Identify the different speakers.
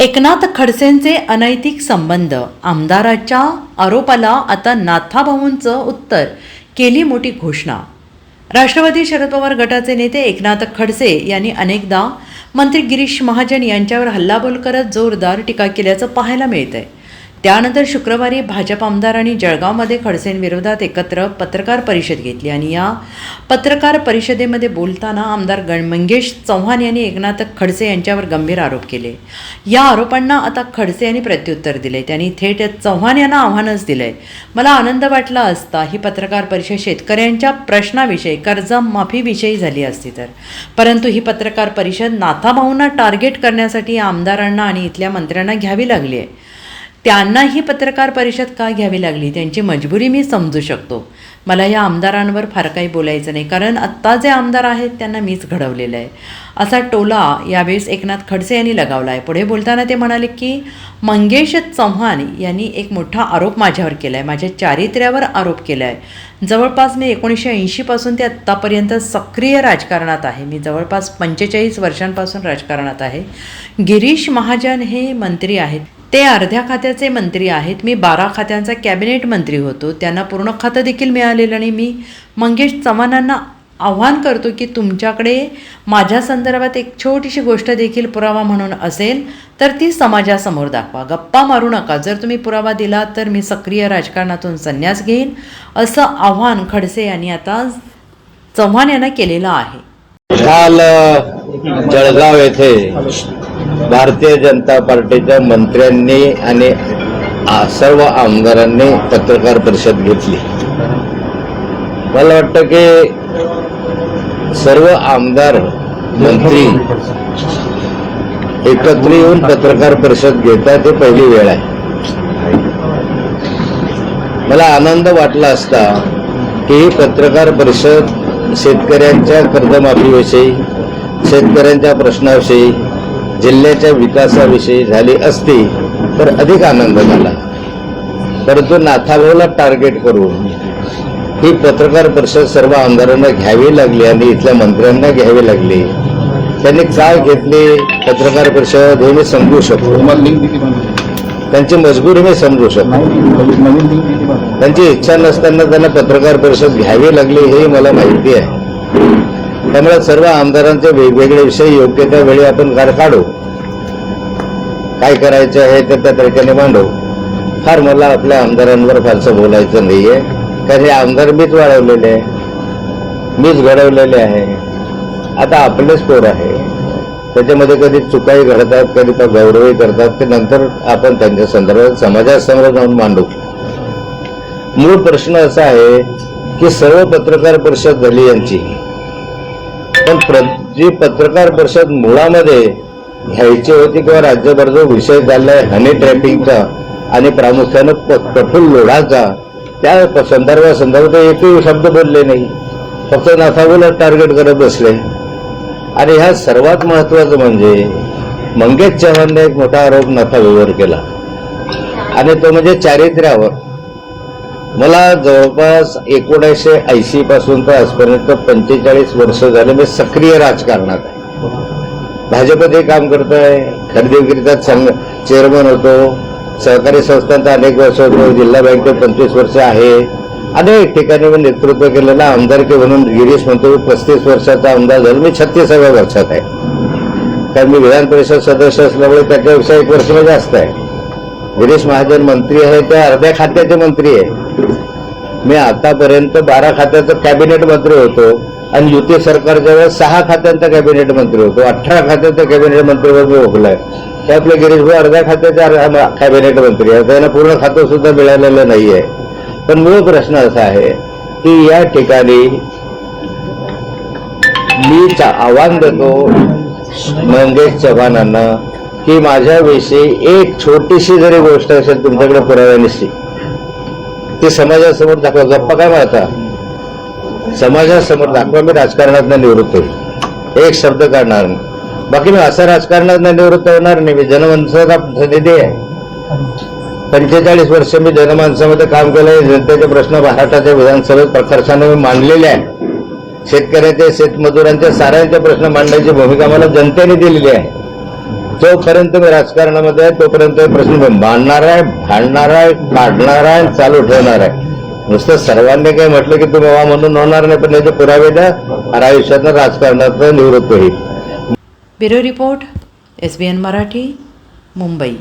Speaker 1: एकनाथ खडसेंचे अनैतिक संबंध. आमदाराच्या आरोपाला आता नाथाभाऊंचं उत्तर. केली मोठी घोषणा. राष्ट्रवादी शरद पवार गटाचे नेते एकनाथ खडसे यांनी अनेकदा मंत्री गिरीश महाजन यांच्यावर हल्लाबोल करत जोरदार टीका केल्याचं पाहायला मिळत आहे त्यानंतर शुक्रवारी भाजप आमदारांनी जळगावमध्ये खडसेंविरोधात एकत्र पत्रकार परिषद घेतली. आणि या पत्रकार परिषदेमध्ये बोलताना आमदार गण मंगेश चव्हाण यांनी एकनाथ खडसे यांच्यावर गंभीर आरोप केले. या आरोपांना आता खडसे यांनी प्रत्युत्तर दिले. त्यांनी थेट चव्हाण यांना आव्हानच दिलंय. मला आनंद वाटला असता ही पत्रकार परिषद शेतकऱ्यांच्या प्रश्नाविषयी कर्जमाफीविषयी झाली असती तर. परंतु ही पत्रकार परिषद नाथाभाऊंना टार्गेट करण्यासाठी आमदारांना आणि इथल्या मंत्र्यांना घ्यावी लागली आहे त्यांना ही पत्रकार परिषद का घ्यावी लागली? त्यांची मजबुरी मी समजू शकतो. मला या आमदारांवर फार काही बोलायचं नाही. कारण आत्ता जे आमदार आहेत त्यांना मीच घडवलेलं आहे. असा टोला यावेळेस एकनाथ खडसे यांनी लगावला आहे. पुढे बोलताना ते म्हणाले की मंगेश चव्हाण यांनी एक मोठा आरोप माझ्यावर केला आहे माझ्या चारित्र्यावर आरोप केला आहे जवळपास मी एकोणीसशे ऐंशीपासून ते आत्तापर्यंत सक्रिय राजकारणात आहे. मी जवळपास पंचेचाळीस वर्षांपासून राजकारणात आहे. गिरीश महाजन हे मंत्री आहेत. ते अर्ध्या खात्याचे मंत्री आहेत. मी बारा खात्यांचा कॅबिनेट मंत्री होतो. त्यांना पूर्ण खातं देखील मिळालेलं आणि मी मंगेश चव्हाणांना आव्हान करतो की तुमच्याकडे माझ्या संदर्भात एक छोटीशी गोष्ट देखील पुरावा म्हणून असेल तर ती समाजासमोर दाखवा. गप्पा मारू नका. जर तुम्ही पुरावा दिला तर मी सक्रिय राजकारणातून संन्यास घेईन असं आव्हान खडसे यांनी आता चव्हाण यांना केलेलं आहे.
Speaker 2: काल जळगाव येथे भारतीय जनता पार्टीच्या मंत्र्यांनी आणि सर्व आमदारांनी पत्रकार परिषद घेतली. मला वाटतं की सर्व आमदार मंत्री एकत्र येऊन पत्रकार परिषद घेतात हे पहिली वेळ आहे. मला आनंद वाटला असता की ही पत्रकार परिषद शेतकऱ्यांच्या कर्जमाफीविषयी शेतकऱ्यांच्या प्रश्नाविषयी जिल्ह्याच्या विकासाविषयी झाली असती तर अधिक आनंद झाला. परंतु नाथाभाऊला टार्गेट करून ही पत्रकार परिषद सर्व आमदारांना घ्यावी लागली आणि इथल्या मंत्र्यांना घ्यावी लागली. त्यांनी काय घेतली पत्रकार परिषद हे मी समजू शकतो. त्यांची मजबुरी मी समजू शकतो. त्यांची इच्छा नसताना त्यांना पत्रकार परिषद घ्यावी लागली हे मला माहिती आहे. त्यामुळे सर्व आमदारांचे वेगवेगळे विषय योग्य त्या वेळी आपण कार काढू. काय करायचं आहे ते त्या तरीकेने मांडू. फार मला आपल्या आमदारांवर फारसं बोलायचं नाहीये. कारण हे आमदार मीच वाढवलेले आहे. मीच घडवलेले आहे. आता आपलेच पोर आहे. त्याच्यामध्ये कधी चुकाही घडतात कधी गौरवही करतात ते नंतर आपण त्यांच्या संदर्भात समाजासमोर जाऊन मांडू. मूळ प्रश्न असा आहे की सर्व पत्रकार परिषद झाली यांची. पण जी पत्रकार परिषद मुळामध्ये घ्यायची होती किंवा राज्यभर जो विषय चाललाय हनी ट्रॅपिंगचा आणि प्रामुख्यानं प्रफुल्ल लोढाचा त्या संदर्भासंदर्भात एकही शब्द बोलले नाही. फक्त नाथाबोला टार्गेट करत बसले. आणि ह्या सर्वात महत्वाचं म्हणजे मंगेश चव्हाणने एक मोठा आरोप नफावीवर केला. आणि तो म्हणजे चारित्र्यावर. मला जवळपास एकोणीसशे ऐंशी पासून तर आजपर्यंत पंचेचाळीस वर्ष झाले मी सक्रिय राजकारणात आहे. भाजपचे काम करतोय खरेदी विक्रीचा संघ चेअरमन होतो सहकारी संस्थांचा अनेक वर्ष होतो जिल्हा बँकेत पंचवीस वर्ष आहे. अनेक ठिकाणी मी नेतृत्व केलेलं आमदारकी म्हणून गिरीश म्हणतो पस्तीस वर्षाचा आमदार झालो. मी छत्तीसाव्या वर्षात आहे. कारण मी विधान परिषद सदस्य असल्यामुळे त्याच्यापेक्षा एक वर्ष जास्त आहे. गिरीश महाजन मंत्री आहे त्या अर्ध्या खात्याचे मंत्री आहे. मी आतापर्यंत बारा खात्याचा कॅबिनेट मंत्री होतो आणि युती सरकारच्या वेळेस सहा खात्यांचा कॅबिनेट मंत्री होतो. अठरा खात्याचा कॅबिनेट मंत्रीवर मी ओकलाय त्यातले गिरीश भाऊ अर्ध्या खात्याचे कॅबिनेट मंत्री आहे. त्यांना पूर्ण खातं सुद्धा मिळालेलं नाहीये. पण मूळ प्रश्न असा आहे की या ठिकाणी मी चा- आव्हान देतो मंगेश चव्हाणांना की माझ्याविषयी एक छोटीशी जरी गोष्ट असेल तुमच्याकडे पुराव्यानिशी ती समाजासमोर दाखवा गप्पा काय मारता? समाजासमोर दाखवा मी राजकारणात निवृत्त होईल. एक शब्द काढणार नाही. बाकी मी असं राजकारणात निवृत्त होणार नाही मी जनमानसाचा निधी आहे. पंचेचाळीस वर्ष मी जनमानसामध्ये काम केलंय. जनतेचे प्रश्न महाराष्ट्राच्या विधानसभेत प्रकर्षाने मी मांडलेले आहे शेतकऱ्याचे शेतमजुरांचे साऱ्यांचे प्रश्न मांडण्याची भूमिका मला जनतेने दिलेली आहे. जोपर्यंत मी राजकारणामध्ये आहे तोपर्यंत हे प्रश्न मांडणार आहे भांडणार आहे काढणार आहे चालू ठेवणार आहे. नुसतं सर्वांनी काही म्हटलं की तुम्ही वा म्हणून होणार नाही पण याचे पुरावे द्या आणि आयुष्यातनं राजकारणात निवृत्त होईल.
Speaker 1: Bureau report S B N Marathi Mumbai.